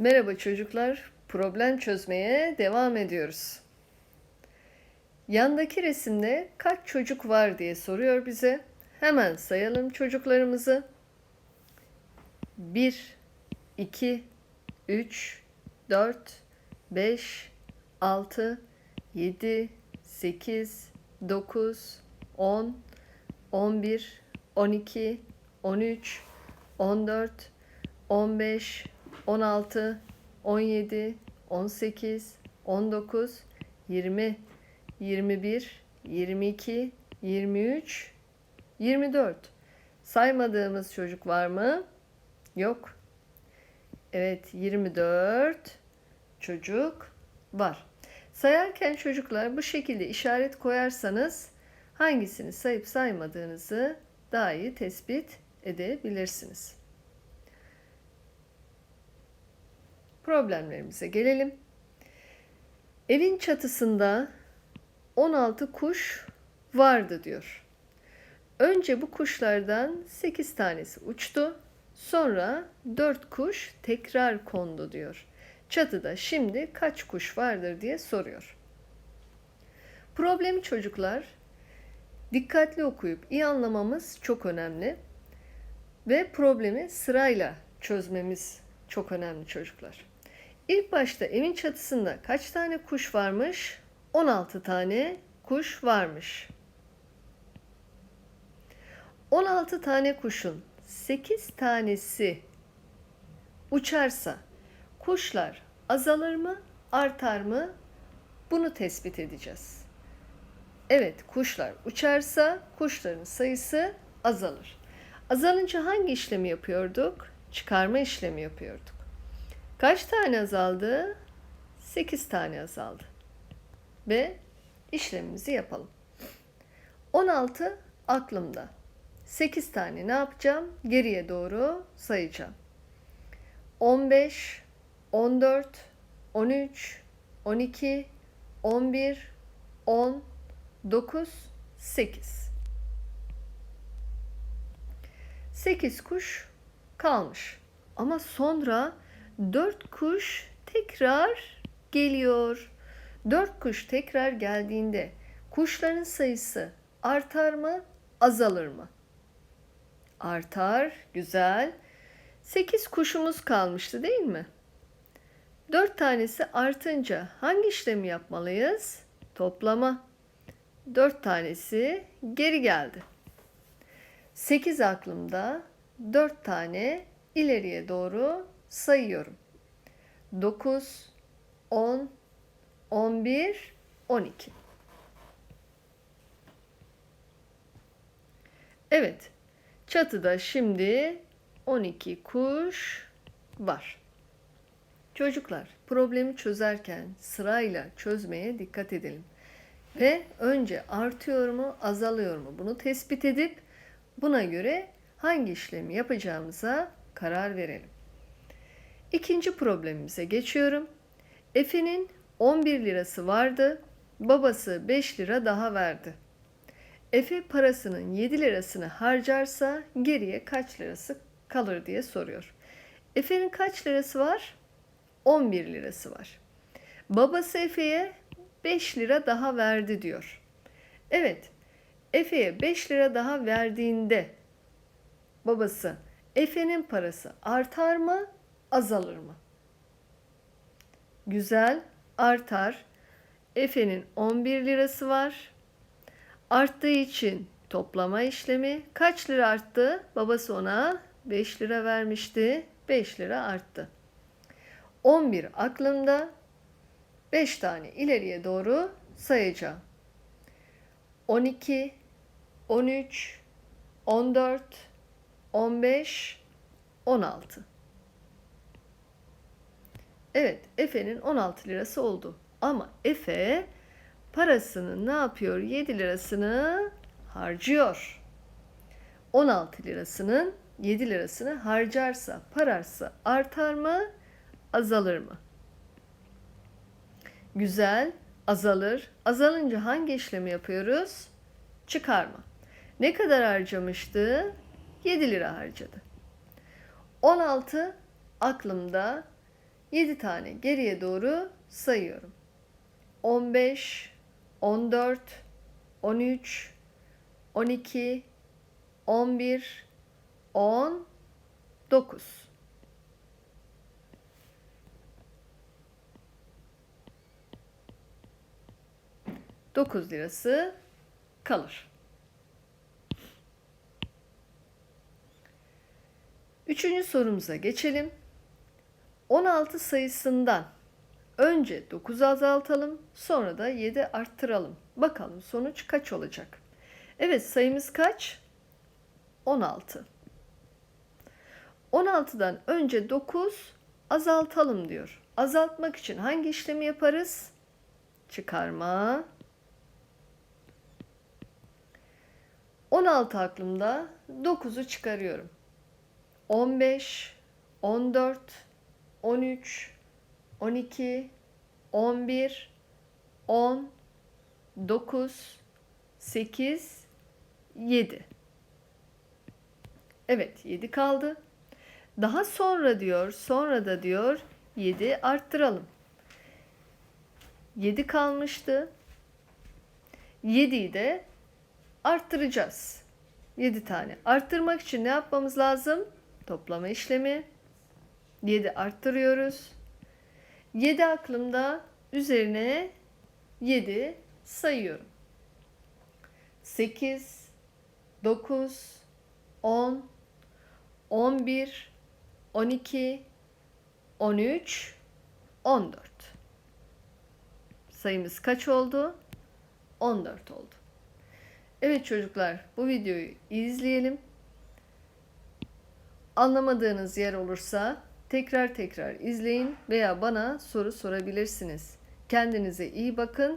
Merhaba çocuklar. Problem çözmeye devam ediyoruz. Yandaki resimde kaç çocuk var diye soruyor bize. Hemen sayalım çocuklarımızı. 1 2 3 4 5 6 7 8 9 10 11 12 13 14 15 16 17 18 19 20 21 22 23 24 Saymadığımız çocuk var mı? Yok. Evet 24 çocuk var. Sayarken çocuklar bu şekilde işaret koyarsanız hangisini sayıp saymadığınızı daha iyi tespit edebilirsiniz. Problemlerimize gelelim. Evin çatısında 16 kuş vardı diyor. Önce bu kuşlardan 8 tanesi uçtu. Sonra 4 kuş tekrar kondu diyor. Çatıda şimdi kaç kuş vardır diye soruyor. Problemi çocuklar dikkatli okuyup iyi anlamamız çok önemli. Ve problemi sırayla çözmemiz çok önemli çocuklar. İlk başta evin çatısında kaç tane kuş varmış? 16 tane kuş varmış. 16 tane kuşun 8 tanesi uçarsa kuşlar azalır mı, artar mı? Bunu tespit edeceğiz. Evet, kuşlar uçarsa kuşların sayısı azalır. Azalınca hangi işlemi yapıyorduk? Çıkarma işlemi yapıyorduk. Kaç tane azaldı? 8 tane azaldı. Ve işlemimizi yapalım. 16 aklımda. 8 tane ne yapacağım? Geriye doğru sayacağım. 15, 14, 13, 12, 11, 10, 9, 8. 8 kuş kalmış. Ama sonra 4 kuş tekrar geliyor. 4 kuş tekrar geldiğinde kuşların sayısı artar mı, azalır mı? Artar, güzel. 8 kuşumuz kalmıştı değil mi? 4 tanesi artınca hangi işlemi yapmalıyız? Toplama. 4 tanesi geri geldi. 8 aklımda 4 tane ileriye doğru sayıyorum. 9, 10, 11, 12. Evet, çatıda şimdi 12 kuş var. Çocuklar, problemi çözerken sırayla çözmeye dikkat edelim. Ve önce artıyor mu, azalıyor mu bunu tespit edip buna göre hangi işlemi yapacağımıza karar verelim. İkinci problemimize geçiyorum. Efe'nin 11 lirası vardı. Babası 5 lira daha verdi. Efe parasının 7 lirasını harcarsa geriye kaç lirası kalır diye soruyor. Efe'nin kaç lirası var? 11 lirası var. Babası Efe'ye 5 lira daha verdi diyor. Evet, Efe'ye 5 lira daha verdiğinde babası Efe'nin parası artar mı, azalır mı? Güzel, artar. Efe'nin 11 lirası var. Arttığı için toplama işlemi kaç lira arttı? Babası ona 5 lira vermişti. 5 lira arttı. 11 aklımda. 5 tane ileriye doğru sayacağım. 12, 13, 14, 15, 16. Evet, Efe'nin 16 lirası oldu. Ama Efe parasını ne yapıyor? 7 lirasını harcıyor. 16 lirasının 7 lirasını harcarsa parası artar mı, azalır mı? Güzel, azalır. Azalınca hangi işlemi yapıyoruz? Çıkarma. Ne kadar harcamıştı? 7 lira harcadı. 16 aklımda 7 tane geriye doğru sayıyorum. 15, 14, 13, 12, 11, 10, 9. Dokuz lirası kalır. Üçüncü sorumuza geçelim. 16 sayısından önce 9 azaltalım, sonra da 7 arttıralım. Bakalım sonuç kaç olacak? Evet sayımız kaç? 16. 16'dan önce 9 azaltalım diyor. Azaltmak için hangi işlemi yaparız? Çıkarma. 16 aklımda 9'u çıkarıyorum. 15, 14, 13, 12, 11, 10, 9, 8, 7. Evet 7 kaldı. Daha sonra diyor, sonra da diyor 7 arttıralım. 7 kalmıştı. 7'yi de arttıracağız. 7 tane. Arttırmak için ne yapmamız lazım? Toplama işlemi. 7 arttırıyoruz. 7 aklımda üzerine 7 sayıyorum. 8 9 10 11 12 13 14 Sayımız kaç oldu? 14 oldu. Evet çocuklar bu videoyu izleyelim. Anlamadığınız yer olursa tekrar tekrar izleyin veya bana soru sorabilirsiniz. Kendinize iyi bakın.